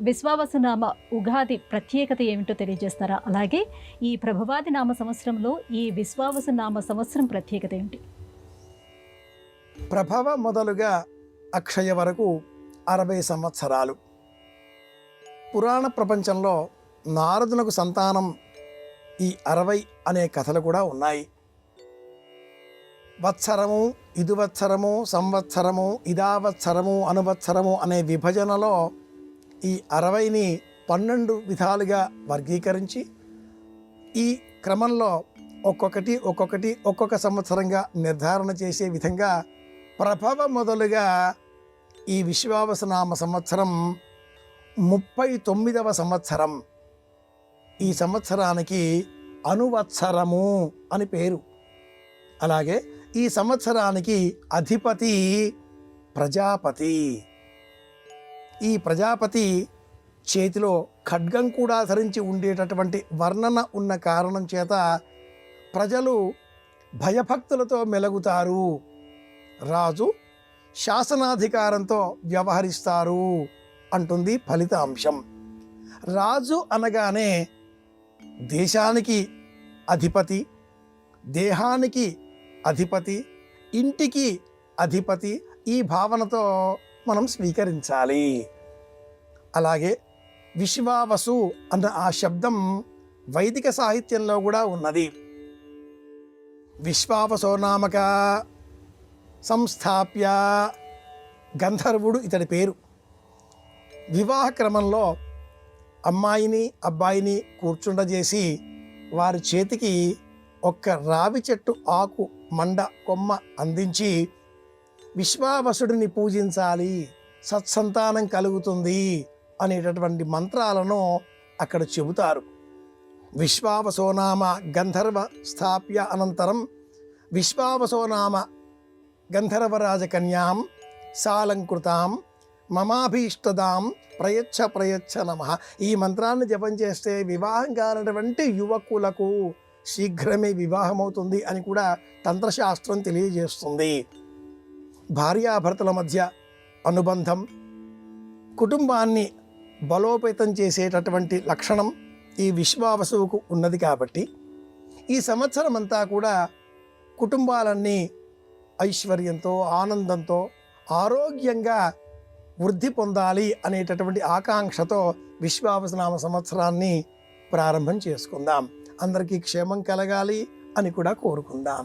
విశ్వావసునామ ఉగాది ప్రత్యేకత ఏమిటో తెలియజేస్తారా? అలాగే ఈ ప్రభవాది నామ సంవత్సరంలో ఈ విశ్వావసునామ సంవత్సరం ప్రత్యేకత ఏమిటి? ప్రభవ మొదలుగా అక్షయ వరకు అరవై సంవత్సరాలు. పురాణ ప్రపంచంలో నారదునకు సంతానం ఈ అరవై అనే కథలు కూడా ఉన్నాయి. వత్సరము ఇదువత్సరము సంవత్సరము ఇదావత్సరము అనువత్సరము అనే విభజనలో ఈ అరవైని పన్నెండు విధాలుగా వర్గీకరించి ఈ క్రమంలో ఒక్కొక్కటి ఒక్కొక్కటి ఒక్కొక్క సంవత్సరంగా నిర్ధారణ చేసే విధంగా ప్రభవ మొదలుగా ఈ విశ్వావసనామ సంవత్సరం ముప్పై తొమ్మిదవ సంవత్సరం. ఈ సంవత్సరానికి అనువత్సరము అని పేరు. అలాగే ఈ సంవత్సరానికి అధిపతి ప్రజాపతి. ఈ ప్రజాపతి చేతిలో ఖడ్గం కూడా ధరించి ఉండేటటువంటి వర్ణన ఉన్న కారణం చేత ప్రజలు భయభక్తులతో మెలుగుతారు. రాజు శాసనాధికారంతో వ్యవహరిస్తారు అంటుంది ఫలితాంశం. రాజు అనగానే దేశానికి అధిపతి దేహానికి అధిపతి ఇంటికి అధిపతి ఈ భావనతో మనం స్వీకరించాలి. అలాగే విశ్వావసు అన్న ఆ శబ్దం వైదిక సాహిత్యంలో కూడా ఉన్నది. విశ్వావసోనామక సంస్థాప్య గంధర్వుడు ఇతడి పేరు. వివాహ క్రమంలో అమ్మాయిని అబ్బాయిని కూర్చుండజేసి వారి చేతికి ఒక్క రావి చెట్టు ఆకు మండ కొమ్మ అందించి విశ్వావసుడిని పూజించాలి సత్సంతానం కలుగుతుంది అనేటటువంటి మంత్రాలను అక్కడ చెబుతారు. విశ్వావసోనామ గంధర్వ స్థాప్య అనంతరం విశ్వావసోనామ గంధర్వరాజకన్యాం సాలంకృతాం మమాభీష్టదాం ప్రయచ్ఛ ప్రయచ్ఛ నమ. ఈ మంత్రాన్ని జపం చేస్తే వివాహం కానటువంటి యువకులకు శీఘ్రమే వివాహమవుతుంది అని కూడా తంత్రశాస్త్రం తెలియజేస్తుంది. భార్యాభర్తల మధ్య అనుబంధం కుటుంబాన్ని బలోపేతం చేసేటటువంటి లక్షణం ఈ విశ్వావసువుకు ఉన్నది కాబట్టి ఈ సంవత్సరం అంతా కూడా కుటుంబాలన్నీ ఐశ్వర్యంతో ఆనందంతో ఆరోగ్యంగా వృద్ధి పొందాలి అనేటటువంటి ఆకాంక్షతో విశ్వావసనామ సంవత్సరాన్ని ప్రారంభం చేసుకుందాం. అందరికీ క్షేమం కలగాలి అని కూడా కోరుకుందాం.